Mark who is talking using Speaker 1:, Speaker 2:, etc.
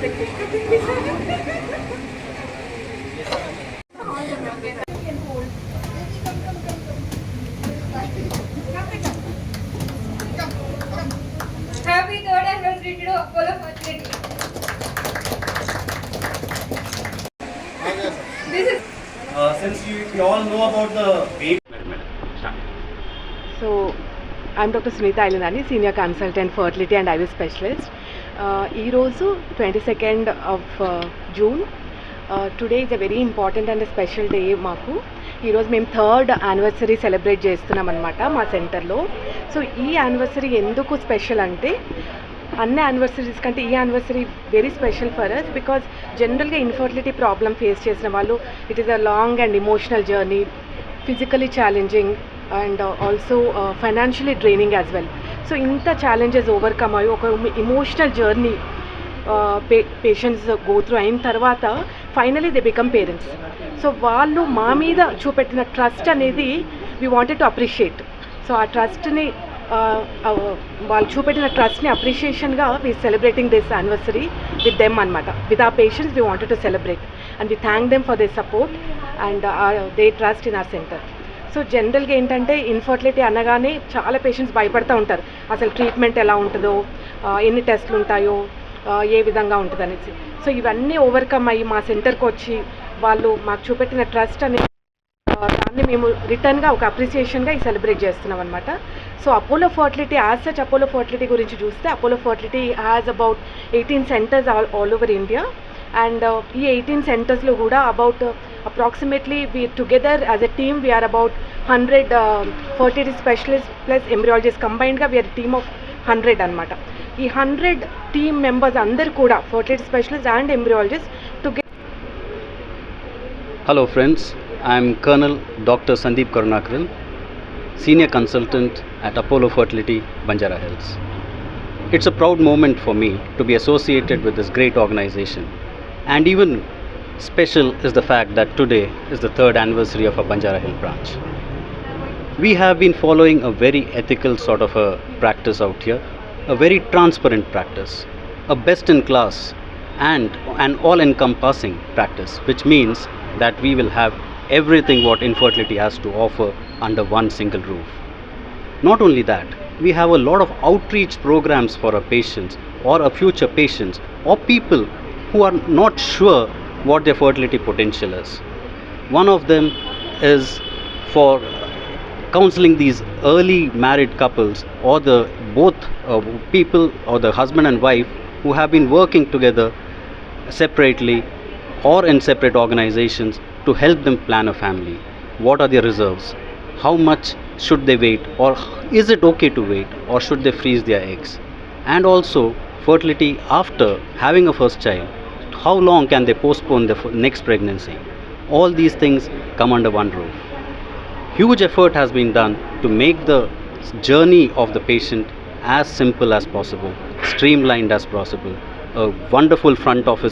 Speaker 1: Happy third anniversary to Apollo Fertility. This is
Speaker 2: Uh, since you, you all know about the baby
Speaker 3: So, I'm Dr. Sunita Ailanani, Senior Consultant Fertility and IVF Specialist. ఈరోజు twenty second of June today is a very important and special day మాకు. ఈరోజు మేము third anniversary celebrate చేస్తున్నాం అనమాట మా సెంటర్లో so ఈ anniversary ఎందుకు స్పెషల్ అంటే అన్ని యానివర్సరీస్ కంటే ఈ anniversary very special for us because జనరల్గా ఇన్ఫర్టిలిటీ ప్రాబ్లమ్ ఫేస్ చేసిన వాళ్ళు it is a long and emotional journey physically challenging and also financially draining as well so ఇంత ఛాలెంజెస్ ఓవర్కమ్ అయ్యి ఒక emotional journey patients go through అయిన తర్వాత finally they become parents so వాళ్ళు మా మీద చూపెట్టిన ట్రస్ట్ అనేది we wanted to appreciate so ఆ ట్రస్ట్ని వాళ్ళు చూపెట్టిన ట్రస్ట్ని అప్రిషియేషన్గా we celebrating this anniversary with them అనమాట విత్ ఆ patients we wanted to celebrate and we thank them for their support and their trust in our centre so జనరల్గా ఏంటంటే infertility అనగానే చాలా పేషెంట్స్ భయపడుతూ ఉంటారు. అసలు ట్రీట్మెంట్ ఎలా ఉంటుందో ఎన్ని టెస్ట్లు ఉంటాయో ఏ విధంగా ఉంటుంది అనేసి. సో ఇవన్నీ ఓవర్కమ్ అయ్యి మా సెంటర్కి వచ్చి వాళ్ళు మాకు చూపెట్టిన ట్రస్ట్ అనే దాన్ని మేము రిటర్న్గా ఒక అప్రిసియేషన్గా ఈ సెలబ్రేట్ చేస్తున్నాం అనమాట so Apollo Fertility as such Apollo Fertility గురించి చూస్తే Apollo Fertility has about eighteen centres all all over India and ఈ ఎయిటీన్ సెంటర్స్లో కూడా about approximately we together as a team we're about hundred fertility specialist plus embryologist కంబైన్డ్గా we are team of hundred అనమాట ఈ hundred team members అందరు కూడా fertility specialist and embryologist together
Speaker 4: Hello, friends. I'm Colonel Dr. Sandeep Karunakaran, Senior Consultant at Apollo Fertility, Banjara Hills. It's a proud moment for me to be associated with this great organization. And even special is the fact that today is the third anniversary of our Banjara Hill branch. We have been following a very ethical sort of a practice out here, a very transparent practice, a best in class and an all encompassing practice, which means that we will have everything what infertility has to offer under one single roof. Not only that, we have a lot of outreach programs for our patients or our future patients or people who are not sure what their fertility potential is. One of them is for counseling these early married couples or the both uh, people or the husband and wife who have been working together separately or in separate organizations to help them plan a family. What are their reserves? How much should they wait, or is it okay to wait, or should they freeze their eggs? And also, fertility after having a first child. How long can they postpone the next pregnancy? All these things come under one roof. Huge effort has been done to make the journey of the patient as simple as possible, streamlined as possible. A wonderful front office